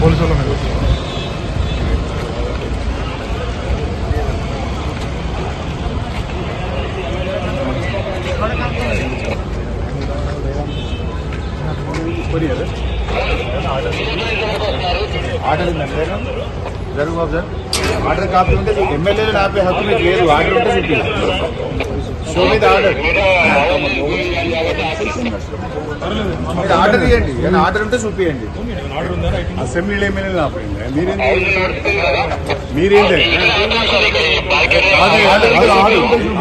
Police వాళ్ళు ఉన్నారు. Order ఉందండి జరుగు బాబు సార్ ఆర్డర్ కాపీ ఉంటే ఎమ్మెల్యేలు ఆపే హక్కు మీకు లేదు. ఆర్డర్ ఉంటే మీకు షో మీద ఆర్డర్. మీరు ఆర్డర్ ఇవ్వండి ఏదైనా ఆర్డర్ ఉంటే చూపియండి. అసెంబ్లీలో ఎమ్మెల్యేలు ఆపండి మీరేంటి మీరేంటి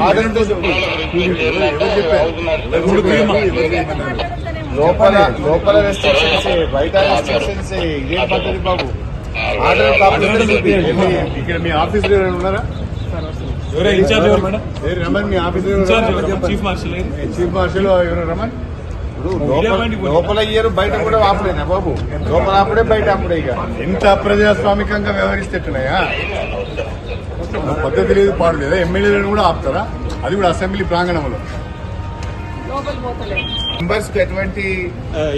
ఆర్డర్ ఉంటే? లోపల లోపల రెస్ట్రిక్షన్స్ బయట రెస్ట్రిక్షన్స్ ఇదేం పద్ధతి బాబు? ఆర్డర్ చూపియండి. ఇక్కడ మీ ఆఫీస్ ఉన్నారా? ఎవరే ఇన్ఛార్జ్ ఎవరు మేడం? రమణ్ మీ office chief marshal chief marshal ఎవరు రమణ్? లోపల ఇయ్యరు బయట కూడా ఆపలేనా బాబు? లోపల ఆపడే బయట ఆపడే ఇక. ఎంత అప్రజాస్వామికంగా వ్యవహరిస్తేట్టున్నాయా? పద్ధతి లేదు పాడు లేదా? ఎమ్మెల్యేలను కూడా ఆపుతారా? అది కూడా అసెంబ్లీ ప్రాంగణంలో. మెంబర్స్కి ఎటువంటి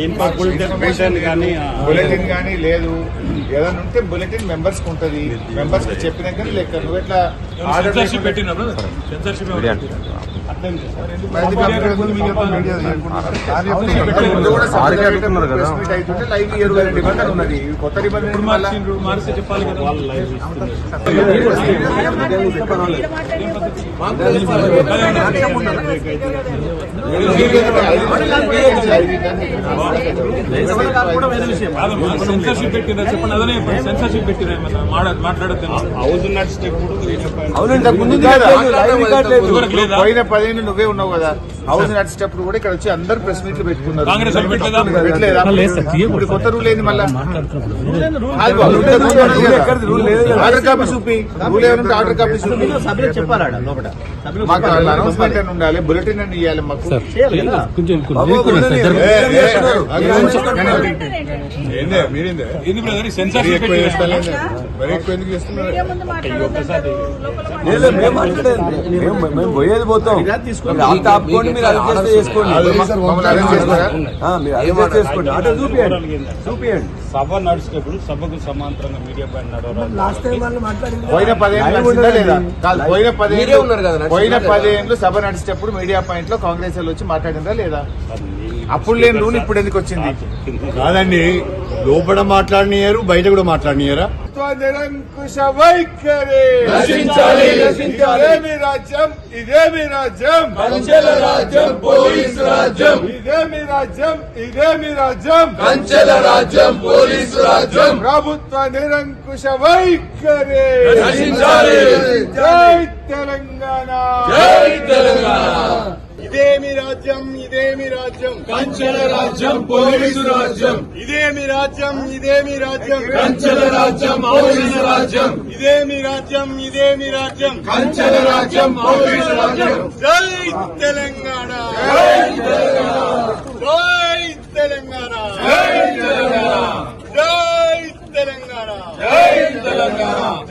ఇన్ఫర్మేషన్ కానీ బులెటిన్ కానీ లేదు. ఏదైనా ఉంటే బులెటిన్ మెంబర్స్కి ఉంటది. మెంబర్స్కి చెప్పినాక లెక్క నువ్వు ఎట్లా ఆర్డర్ సెన్సర్షిప్ కొత్త నిబంధన చెప్పాలి కదా. సెన్సర్షిప్ పెట్టినా చెప్పండి అదనే సెన్సర్షిప్ పెట్టినా ఏమన్నా మాడ- మాట్లాడొద్దు అవును ఇంతకు ముందు కాదా? ఇదివరకు లేదా? పోయిన పదిహేను నువ్వే ఉన్నావు కదా హౌస్ నడిచేటప్పుడు కూడా ఇక్కడ వచ్చి అందరు ప్రెస్ మీట్లు పెట్టుకున్నారు? ఇప్పుడు కొత్త రూల్ ఏంది మళ్ళా. ఆర్డర్ కాపీ చూపి. రూల్ ఏమంటే ఆర్డర్ కాపీ చూపి. సభ్యులు చెప్పారా లోపల. మాకు అనౌన్స్మెంట్ అని ఉండాలి? బులెటిన్ అని ఇవ్వాలి మాకు? మేము పోయేది పోతాం. ఆపుకోండి మీరు అడ్జస్ట్ చేసుకోండి. అది సార్ మమ్మల్ని అరెస్ట్ చేస్తారా? ఆ, మీరు అడ్జస్ట్ చేసుకోండి. ఆటో చూపియండి చూపియండి. సభ నడిచేటప్పుడు సభకు సమాంతరంగా మీడియా పైన నడవరాదు పోయిన పదేళ్ళు కాదు పోయిన పదేళ్ళు పోయిన పదేళ్ళు సభ నడిచేటప్పుడు మీడియా పాయింట్లో కాంగ్రెస్ వాళ్ళు వచ్చి మాట్లాడిందా లేదా? అప్పుడు లేని రూల్ ఇప్పుడు ఎందుకు వచ్చింది? కాదండి లోపల మాట్లాడినారు బయట కూడా మాట్లాడినారా నిరంకుశ వైఖరి. నశించాలి, నశించాలి. ఇదేమి రాజ్యం? ఇదేమి రాజ్యం? కంచెల రాజ్యం పోలీసు రాజ్యం. ఇదేమి రాజ్యం? ఇదేమి రాజ్యం? కంచెల రాజ్యం పోలీసు రాజ్యం. ప్రభుత్వ నిరంకుశ వైఖరి. నశించాలి. జై తెలంగాణ. కంచెల రాజ్యం పోలీసు రాజ్యం. ఇదేమి రాజ్యం ఇదేమి రాజ్యం? కంచెల రాజ్యం పోలీసు రాజ్యం. ఇదేమి రాజ్యం ఇదేమి రాజ్యం? కంచెల రాజ్యం పోలీసు రాజ్యం. జై తెలంగాణ! జై తెలంగాణ!